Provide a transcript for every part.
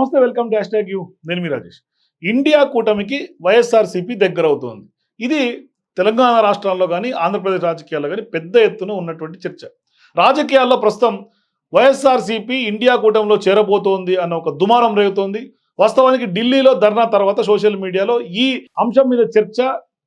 నమస్తే welcome dash tag you. నేను మీ Rajesh. India కూటమికి వైఎస్ఆర్సీపీ దగ్గర అవుతోంది. ఇది తెలంగాణ రాష్ట్రాల్లో కానీ ఆంధ్రప్రదేశ్ రాజకీయాల్లో కానీ పెద్ద ఎత్తున ఉన్నటువంటి చర్చ. రాజకీయాల్లో ప్రస్తుతం వైఎస్ఆర్సీపీ ఇండియా కూటమిలో చేరబోతోంది అన్న ఒక దుమారం రేగుతోంది. వాస్తవానికి ఢిల్లీలో ధర్నా తర్వాత సోషల్ మీడియాలో ఈ అంశం మీద చర్చ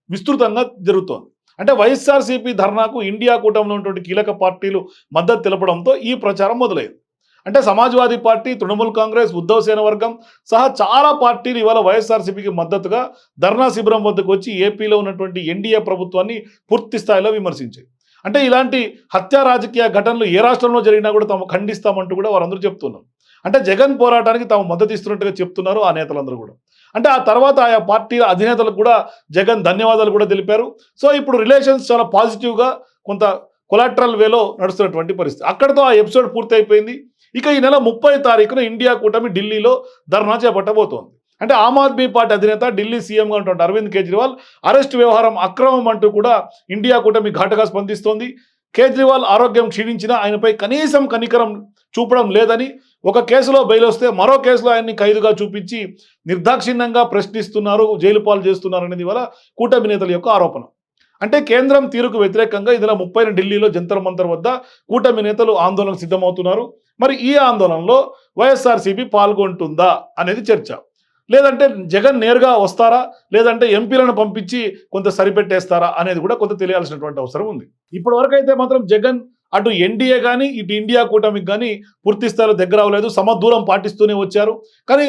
విస్తృతంగా జరుగుతోంది. అంటే వైఎస్ఆర్సీపీ ధర్నాకు ఇండియా కూటమిలో ఉన్నటువంటి కీలక పార్టీలు మద్దతు తెలపడంతో ఈ ప్రచారం మొదలైంది. అంటే సమాజ్వాదీ పార్టీ తృణమూల్ కాంగ్రెస్ ఉద్ధవ్ సేన వర్గం సహా చాలా పార్టీలు ఇవాళ వైఎస్ఆర్సీపీకి మద్దతుగా ధర్నా శిబిరం వద్దకు వచ్చి ఏపీలో ఉన్నటువంటి ఎన్డీఏ ప్రభుత్వాన్ని పూర్తి స్థాయిలో విమర్శించాయి. అంటే ఇలాంటి హత్యా రాజకీయ ఘటనలు ఏ రాష్ట్రంలో జరిగినా కూడా తాము ఖండిస్తామంటూ కూడా వారందరూ చెప్తున్నారు. అంటే జగన్ పోరాటానికి తాము మద్దతు ఇస్తున్నట్టుగా చెప్తున్నారు ఆ నేతలందరూ కూడా. అంటే ఆ తర్వాత ఆయా పార్టీల అధినేతలకు కూడా జగన్ ధన్యవాదాలు కూడా తెలిపారు. సో ఇప్పుడు రిలేషన్స్ చాలా పాజిటివ్గా కొంత కొలాట్రల్ వేలో నడుస్తున్నటువంటి పరిస్థితి. అక్కడితో ఆ ఎపిసోడ్ పూర్తి అయిపోయింది ఇక ఈ నెల ముప్పై తారీఖున ఇండియా కూటమి ఢిల్లీలో ధర్నా చేపట్టబోతోంది. అంటే ఆమ్ ఆద్మీ పార్టీ అధినేత ఢిల్లీ సీఎంగా ఉన్నటువంటి అరవింద్ కేజ్రీవాల్ అరెస్ట్ వ్యవహారం అక్రమం అంటూ కూడా ఇండియా కూటమి ఘాటుగా స్పందిస్తోంది. కేజ్రీవాల్ ఆరోగ్యం క్షీణించినా ఆయనపై కనీసం కనికరం చూపడం లేదని ఒక కేసులో బెయిల్ వస్తే మరో కేసులో ఆయన్ని ఖైదుగా చూపించి నిర్దాక్షిణ్యంగా ప్రశ్నిస్తున్నారు జైలు పాలు చేస్తున్నారు అనేది వల్ల కూటమి నేతల యొక్క ఆరోపణ. అంటే కేంద్రం తీరుకు వ్యతిరేకంగా ఇదిలా ముప్పై ఢిల్లీలో జంతర్ మంతర్ వద్ద కూటమి నేతలు ఆందోళనకు సిద్ధమవుతున్నారు. మరి ఈ ఆందోళనలో వైఎస్ఆర్సీపీ పాల్గొంటుందా అనేది చర్చ. లేదంటే జగన్ నేరుగా వస్తారా? లేదంటే ఎంపీలను పంపించి కొంత సరిపెట్టేస్తారా అనేది కూడా కొంత తెలియాల్సినటువంటి అవసరం ఉంది. ఇప్పటి వరకు అయితే మాత్రం జగన్ అటు ఎన్డీఏ కానీ ఇటు ఇండియా కూటమికి కానీ పూర్తి స్థాయిలో దగ్గర అవ్వలేదు. సమదూరం పాటిస్తూనే వచ్చారు. కానీ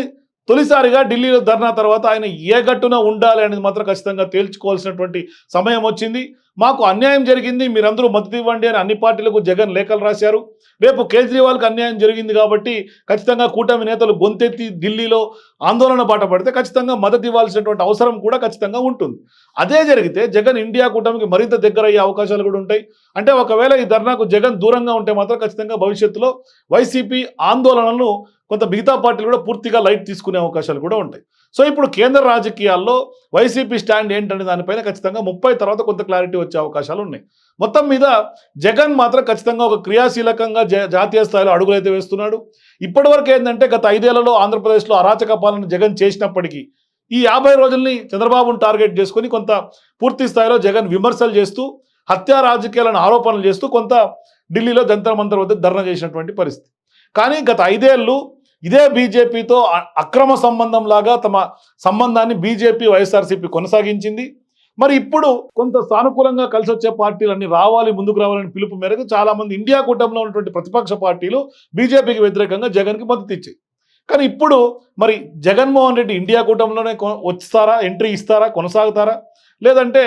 తొలిసారిగా ఢిల్లీలో ధర్నా తర్వాత ఆయన ఏ గట్టున ఉండాలి అనేది మాత్రం ఖచ్చితంగా తేల్చుకోవాల్సినటువంటి సమయం వచ్చింది. మాకు అన్యాయం జరిగింది మీరందరూ మద్దతు ఇవ్వండి అని అన్ని పార్టీలకు జగన్ లేఖలు రాశారు. రేపు కేజ్రీవాల్కి అన్యాయం జరిగింది కాబట్టి ఖచ్చితంగా కూటమి నేతలు గొంతెత్తి ఢిల్లీలో ఆందోళన బాట పడితే ఖచ్చితంగా మద్దతు ఇవ్వాల్సినటువంటి అవసరం కూడా ఖచ్చితంగా ఉంటుంది. అదే జరిగితే జగన్ ఇండియా కూటమికి మరింత దగ్గర అయ్యే అవకాశాలు కూడా ఉంటాయి. అంటే ఒకవేళ ఈ ధర్నాకు జగన్ దూరంగా ఉంటే మాత్రం ఖచ్చితంగా భవిష్యత్తులో వైసీపీ ఆందోళనలను కొంత మిగతా పార్టీలు కూడా పూర్తిగా లైట్ తీసుకునే అవకాశాలు కూడా ఉంటాయి. సో ఇప్పుడు కేంద్ర రాజకీయాల్లో వైసీపీ స్టాండ్ ఏంటనే దానిపైన ఖచ్చితంగా ముప్పై తర్వాత కొంత క్లారిటీ వచ్చే అవకాశాలు ఉన్నాయి. మొత్తం మీద జగన్ మాత్రం ఖచ్చితంగా ఒక క్రియాశీలకంగా జాతీయ స్థాయిలో అడుగులైతే వేస్తున్నాడు. ఇప్పటివరకు ఏంటంటే గత ఐదేళ్ళలో ఆంధ్రప్రదేశ్లో అరాచక పాలన జగన్ చేసినప్పటికీ ఈ యాభై రోజుల్ని చంద్రబాబును టార్గెట్ చేసుకొని కొంత పూర్తి స్థాయిలో జగన్ విమర్శలు చేస్తూ హత్యా రాజకీయాలను ఆరోపణలు చేస్తూ కొంత ఢిల్లీలో జంతర్ మంతర్ వద్ద ధర్నా చేసినటువంటి పరిస్థితి. కానీ గత ఐదేళ్ళు ఇదే బీజేపీతో అక్రమ సంబంధం లాగా తమ సంబంధాన్ని బీజేపీ వైఎస్ఆర్సీపీ కొనసాగించింది. మరి ఇప్పుడు కొంత సానుకూలంగా కలిసి వచ్చే పార్టీలన్నీ రావాలి ముందుకు రావాలని పిలుపు మేరకు చాలా మంది ఇండియా కూటమిలో ఉన్నటువంటి ప్రతిపక్ష పార్టీలు బీజేపీకి వ్యతిరేకంగా జగన్కి మద్దతు ఇచ్చాయి. కానీ ఇప్పుడు మరి జగన్మోహన్ రెడ్డి ఇండియా కూటమిలోనే వస్తారా ఎంట్రీ ఇస్తారా కొనసాగుతారా? లేదంటే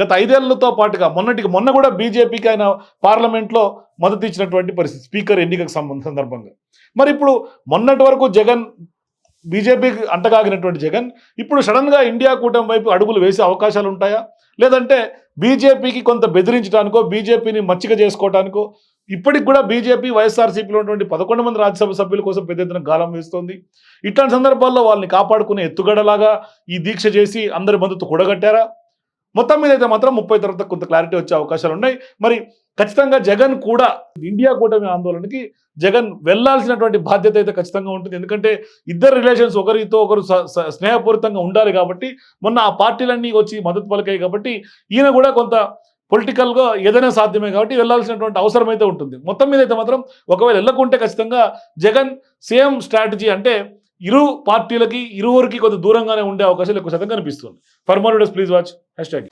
గత ఐదేళ్ళతో పాటుగా మొన్నటికి మొన్న కూడా బీజేపీకి ఆయన పార్లమెంట్లో మద్దతు ఇచ్చినటువంటి పరిస్థితి స్పీకర్ ఎన్నికకు సంబంధ సందర్భంగా. మరి ఇప్పుడు మొన్నటి వరకు జగన్ బీజేపీకి అంటగాగినటువంటి జగన్ ఇప్పుడు సడన్గా ఇండియా కూటమి వైపు అడుగులు వేసే అవకాశాలు ఉంటాయా? లేదంటే బీజేపీకి కొంత బెదిరించడానికో బీజేపీని మచ్చిక చేసుకోవడానికో ఇప్పటికి కూడా బీజేపీ వైఎస్ఆర్సీపీలో ఉన్నటువంటి పదకొండు మంది రాజ్యసభ సభ్యుల కోసం పెద్ద ఎత్తున గాలం వేస్తోంది. ఇట్లాంటి సందర్భాల్లో వాళ్ళని కాపాడుకునే ఎత్తుగడలాగా ఈ దీక్ష చేసి అందరి మద్దతు కూడగట్టారా? మొత్తం మీద అయితే మాత్రం ముప్పై తర్వాత కొంత క్లారిటీ వచ్చే అవకాశాలు ఉన్నాయి. మరి ఖచ్చితంగా జగన్ కూడా ఇండియా కూటమి ఆందోళనకి జగన్ వెళ్ళాల్సినటువంటి బాధ్యత అయితే ఖచ్చితంగా ఉంటుంది. ఎందుకంటే ఇద్దరు రిలేషన్స్ ఒకరితో ఒకరు స- స్నేహపూరితంగా ఉండాలి కాబట్టి మొన్న ఆ పార్టీలన్నీ వచ్చి మద్దతు పలికాయి కాబట్టి ఈయన కూడా కొంత పొలిటికల్గా ఏదైనా సాధ్యమే కాబట్టి వెళ్ళాల్సినటువంటి అవసరం అయితే ఉంటుంది. మొత్తం మీద అయితే మాత్రం ఒకవేళ వెళ్ళకుంటే ఖచ్చితంగా జగన్ సేమ్ స్ట్రాటజీ అంటే ఇరు పార్టీలకి ఇరువురికి కొంత దూరంగానే ఉండే అవకాశాలు ఎక్కువ శాతం కనిపిస్తుంది. For more please watch hashtag